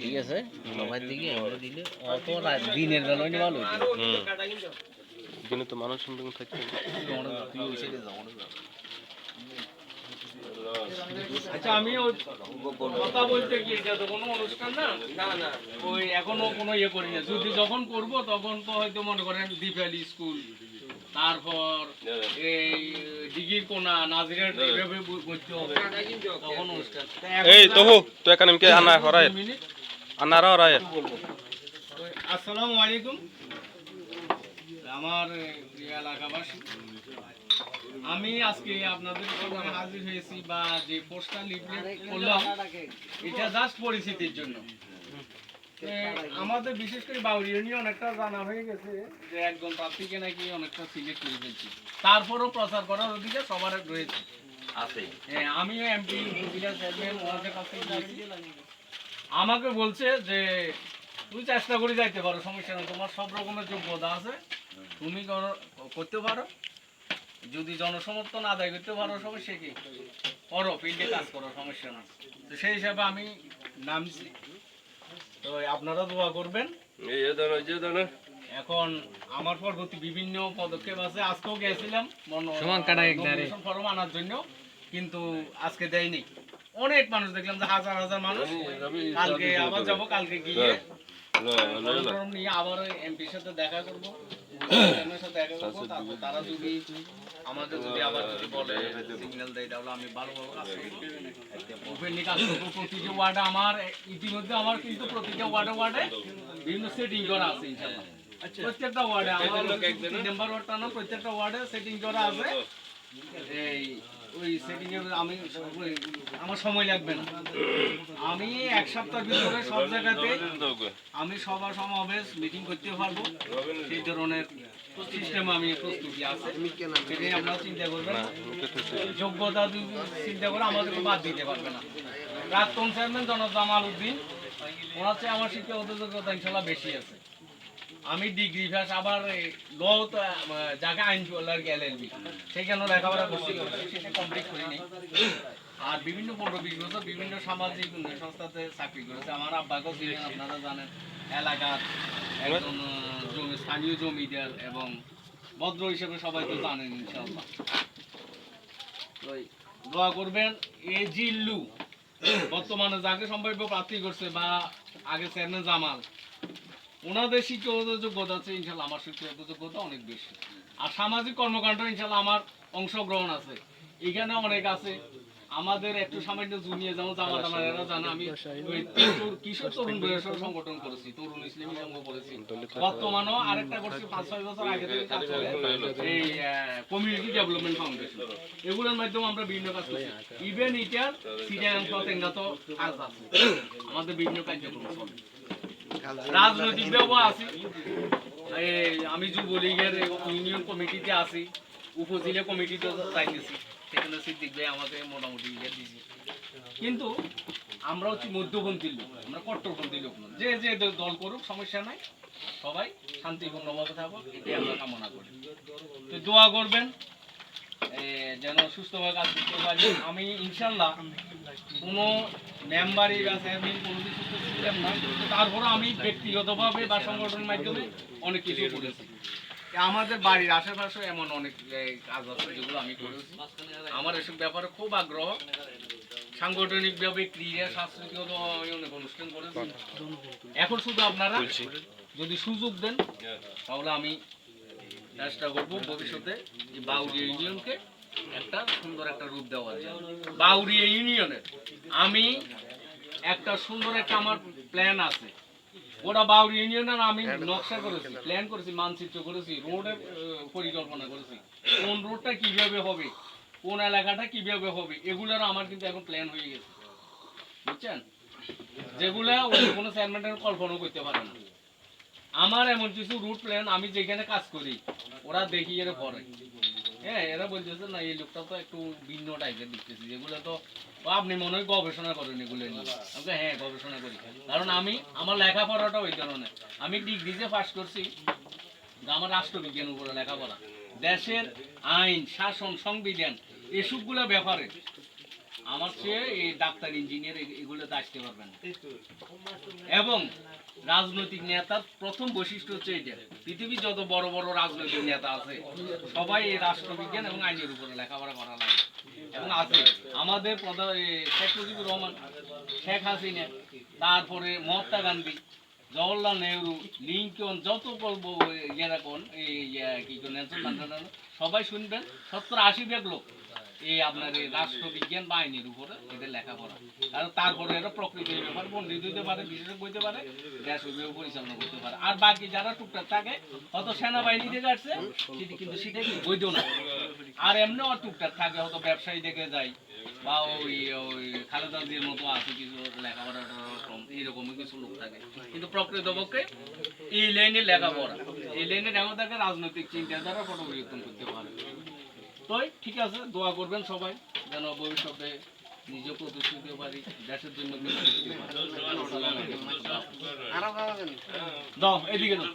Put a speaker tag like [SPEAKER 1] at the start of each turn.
[SPEAKER 1] ঠিক আছে সবাই দিকে আমরা দিলে অত রাত দিনের বেলায় নিয়ে ভালো হইতো
[SPEAKER 2] হুম কিন্তু তো মানুষ সঙ্গে থাকতে
[SPEAKER 1] তুই ওই সাইডে যাও আমরা যাও।
[SPEAKER 3] আচ্ছা আমি কথা বলতে কি তো কোনো অনুষ্ঠান না? না না। ওই এখনও কোনো ইয়ে করি না। যদি যখন করব তখন তো হয়তো মনে করেন দিপালি স্কুল তারপর এই ডিগির কোনা নাজিরের এইভাবে বুঝতে হবে। তখন অনুষ্ঠান।
[SPEAKER 2] এই তুই এখানে কে? আনা হরায় হরায়
[SPEAKER 3] আসসালামু আলাইকুম। আমার এলাকাবাসী। আমি আজকে আপনাদের সামনে হাজির হয়েছি বা যে পোস্টার লিফলেট করলাম এটা জাস্ট পরিস্থিতির জন্য। আমাদের বিশেষ করে বাউরি ইউনিয়ন একটা জানা হয়ে গেছে যে একজন প্রার্থীকে নাকি অনেকটা সিলেক্ট করে ফেলছি। তারপরও প্রচার করার অধিকার সবার রয়েছে। হ্যাঁ, আমিও এমপি উপজেলা চেয়ারম্যান ওনাদের কাছে আমাকে বলছে যে তুই চেষ্টা করে যাইতে পারো সমস্যা নেই। তোমার সব রকমের যোগ্যতা আছে। তুমি করো- করতে পারো। যদি জনসমর্থন আদায় করতে পারো সমস্যা কি? করো ফিল্ডে কাজ করো সমস্যা না তো সেই হিসাবে আমি নামছি। তো আপনারা দোয়া করবেন। এখন আমার পরবর্তী বিভিন্ন পদক্ষেপ আছে। আজকেও গেছিলাম সমান ফর্ম আনার জন্য কিন্তু আজকে দেয়নি। অনেক মানুষ দেখলাম যে হাজার হাজার মানুষ। কালকে আবার যাব কালকে গিয়ে টর্ম নিয়ে আবার এমপির সাথে দেখা করব সাথে দেখা করব তারপর তারা যদি আমাদের যদি আবার যদি বলে সিগন্যাল দেয় তাহলে আমি ভালোভাবে কাজ করব। ওপেনলি কাজ করব প্রতিটা ওয়ার্ডে আমার ইতিমধ্যে আমার কিন্তু প্রতিটা ওয়ার্ডে ওয়ার্ডে বিভিন্ন সেটিং করা আছে ইনশাআল্লাহ। প্রত্যেকটা ওয়ার্ডে আমার তিন নাম্বার ওয়ার্ডটা না প্রত্যেকটা ওয়ার্ডে সেটিং করা আছে। এই আমার সময় লাগবে না। আমি এক ভিতরে সব জায়গাতে আমি সভা সমাবেশ মিটিং করতে পারব। সেই ধরনের সিস্টেম আমি প্রস্তুতি আছে। সেটাই আপনারা চিন্তা করবেন। যোগ্যতা চিন্তা করে আমাদেরকে বাদ দিতে পারবে না। প্রাক্তন চেয়ারম্যান জনাব জামাল উদ্দিন। ওনার চেয়ে আমার শিক্ষাগত যোগ্যতা ইনশাল্লাহ বেশি আছে। আমি ডিগ্রি পাস আবার ল যাকে আইন চলার এলএলবি সেইখানে লেখাপড়া করছি? কমপ্লিট করিনি। আর বিভিন্ন পনেরো বিশ বিভিন্ন সামাজিক সংস্থাতে চাকরি করেছে। আমার আব্বাকেও ছিলেন আপনারা জানেন। এলাকার একজন জমি স্থানীয় জমিদার এবং ভদ্র হিসেবে সবাই তো জানেন, ইনশাআল্লাহ। ওই, দোয়া করবেন, এ জিল্লু। বর্তমানে যাকে সম্ভাব্য প্রার্থী করছে বা আগে চেয়ারম্যান জামাল শিক্ষাগত যোগ্যতা আছে, ইনশাল্লাহ আমার শিক্ষাগত যোগ্যতা অনেক বেশি। আর সামাজিক কর্মকাণ্ড, ইনশাল্লাহ আমার অংশগ্রহণ আছে। এখানে অনেক আছে। আমাদের একটু সামান্য জুনিয়র যেমন জামাত আমার, এরা জানে আমি কিশোর তরুণ বয়সের সংগঠন করেছি, তরুণ ইসলামী সংঘ করেছি। বর্তমানেও আরেকটা করছি পাঁচ, ছয় বছর আগে থেকে কাজ করে এই কমিউনিটি ডেভেলপমেন্ট ফাউন্ডেশন এগুলোর মাধ্যমে আমরা বিভিন্ন কাজ করছি। ইভেন ইটার সিরিয়ান তো কাজ আছে। আমাদের বিভিন্ন কার্যক্রম চলে। রাজনৈতিক ব্যবহার আছি। আমি ইউনিয়ন কমিটিতে উপজেলা কমিটিতে চাইতেছি সেখানে সিদ্দিক ভাই আমাকে মোটামুটি ইয়ে কিন্তু আমরা হচ্ছে মধ্যপন্থী লোক, আমরা কট্টরপন্থী লোক না যে যে দল করুক, সমস্যা নাই। সবাই শান্তিপূর্ণভাবে থাকুক, এটাই আমরা কামনা করি। তো দোয়া করবেন যেন সুস্থভাবে কাজ করতে পারি। আমি ইনশাল্লাহ কোনো মেম্বারি বা চেয়ারম্যান কোনো কিছু তো না তারপরে আমি ব্যক্তিগতভাবে বা সংগঠনের মাধ্যমে অনেক কিছু করেছি। আমাদের বাড়ির আশেপাশে এমন অনেক কাজ আছে যেগুলো আমি করেছি। আমার এসব ব্যাপারে খুব আগ্রহ। সাংগঠনিকভাবে ক্রীড়া সাংস্কৃতিক আমি অনেক অনুষ্ঠান করেছি। এখন শুধু আপনারা যদি সুযোগ দেন তাহলে আমি চেষ্টা করব ভবিষ্যতে এই বাউরিয়া ইউনিয়নকে একটা সুন্দর একটা রূপ দেওয়া জন্য। বাউরিয়া ইউনিয়নের আমি একটা সুন্দর একটা আমার প্ল্যান আছে। ওরা বাউরি ইউনিয়নের আমি নকশা করেছি প্ল্যান করেছি, মানচিত্র করেছি, রোডের পরিকল্পনা করেছি। কোন রোডটা কীভাবে হবে, কোন এলাকাটা কীভাবে হবে, এগুলোর আমার কিন্তু এখন প্ল্যান হয়ে গেছে। বুঝছেন? যেগুলা অন্য কোনো চেয়ারম্যানের কল্পনা করতে পারে না। আমার এমন কিছু রুট প্ল্যান আমি যেখানে কাজ করি, ওরা দেখিয়ে পড়ে হ্যাঁ এরা বলতেছে না, এই লোকটা তো একটু ভিন্ন টাইপের দেখতেছি। যেগুলো তো আপনি মনে হয় গবেষণা করেন এগুলো নিয়ে। আমি হ্যাঁ গবেষণা করি। কারণ আমি, আমার লেখাপড়াটা ওই ধরনের আমি ডিগ্রি যে পাস করছি আমার রাষ্ট্রবিজ্ঞান উপরে লেখাপড়া। দেশের আইন, শাসন, সংবিধান, এসবগুলো ব্যাপারে। আমার চেয়ে এই ডাক্তার ইঞ্জিনিয়ার এগুলোতে আসতে পারবেন এবং রাজনৈতিক নেতার প্রথম বৈশিষ্ট্য হচ্ছে এটা পৃথিবীর যত বড় বড় রাজনৈতিক নেতা আছে সবাই এই রাষ্ট্রবিজ্ঞান এবং আইনের উপরে লেখাপড়া করা লাগে। এবং আছে আমাদের প্রধান শেখ মুজিবুর রহমান শেখ হাসিনা তারপরে মহাত্মা গান্ধী জওয়াহরলাল নেহরু লিঙ্কন যত বলব ইয়েরা কোন এই কি নেলসন ম্যান্ডেলা সবাই শুনবেন। সত্তর আশি ভাগ লোক। এই আপনার এই রাষ্ট্রবিজ্ঞান বা আইনের উপরে এদের লেখাপড়া। আর তারপরে এরা প্রকৃতির ব্যাপার, পণ্ডিত হইতে পারে, বিশেষজ্ঞ হইতে পারে, দেশ ওইভাবে পরিচালনা করতে পারে। আর বাকি যারা টুকটাক থাকে, হয়তো সেনাবাহিনী থেকে আসছে সেটি কিন্তু সেটা কি বৈধ না। আর এমনি টুকটাক থাকে, হয়তো ব্যবসায়ী দেখে যায়, বা ওই ওই খালেদা মতো আছে কিছু লেখাপড়া কম এইরকমই কিছু লোক থাকে। কিন্তু প্রকৃতপক্ষে এই লাইনে লেখাপড়া, এই লাইনে লেখাপড়াকে রাজনৈতিক চিন্তাধারা পরিবর্তন করতে পারে। তো ঠিক আছে দোয়া করবেন সবাই যেন ভবিষ্যতে নিজে প্রতিষ্ঠিত পারি দেশের জন্য। দাও এদিকে দাও